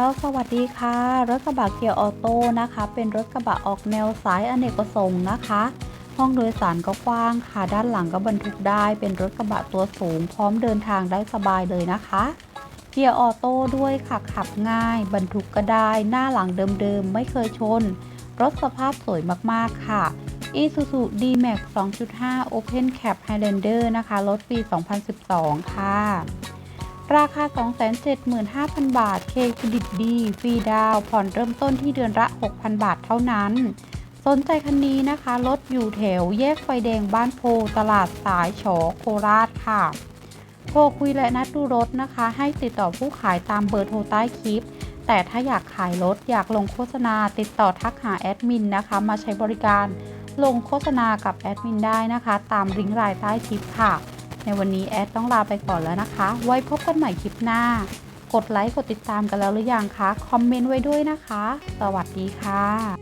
แล้วสวัสดีค่ะ รถกระบะเกียร์ออโต้นะคะ เป็นรถกระบะออกแนวสายอเนกประสงค์นะคะ ห้องโดยสารก็กว้างค่ะ ด้านหลังก็บรรทุกได้ เป็นรถกระบะตัวสูง พร้อมเดินทางได้สบายเลยนะคะ เกียร์ออโต้ด้วยค่ะขับง่าย บรรทุกก็ได้ หน้าหลังเดิมๆ ไม่เคยชน รถสภาพสวยมากๆค่ะ Isuzu D-Max 2.5 Open Cab Highlander นะคะ รถปี 2012 ค่ะ ราคา 275,000 บาท เครดิตดี ฟรีดาว ผ่อนเริ่มต้นที่เดือนละ 6,000 บาทเท่านั้น สนใจคันนี้นะคะรถอยู่แถวแยกไฟแดงบ้านโพ ตลาดสายฉอโคราชค่ะ โทรคุยและนัดดูรถนะคะ ให้ติดต่อผู้ขายตามเบอร์โทรใต้คลิป แต่ถ้าอยากขายรถ อยากลงโฆษณา ติดต่อทักหาแอดมินนะคะ มาใช้บริการ ลงโฆษณากับแอดมินได้นะคะ ตามลิงก์รายใต้คลิปค่ะ ในวันนี้แอดต้องลาไปก่อนแล้วนะคะ ไว้พบกันใหม่คลิปหน้า กดไลค์ กดติดตามกันแล้วหรือยังคะ คอมเมนต์ไว้ด้วยนะคะ สวัสดีค่ะ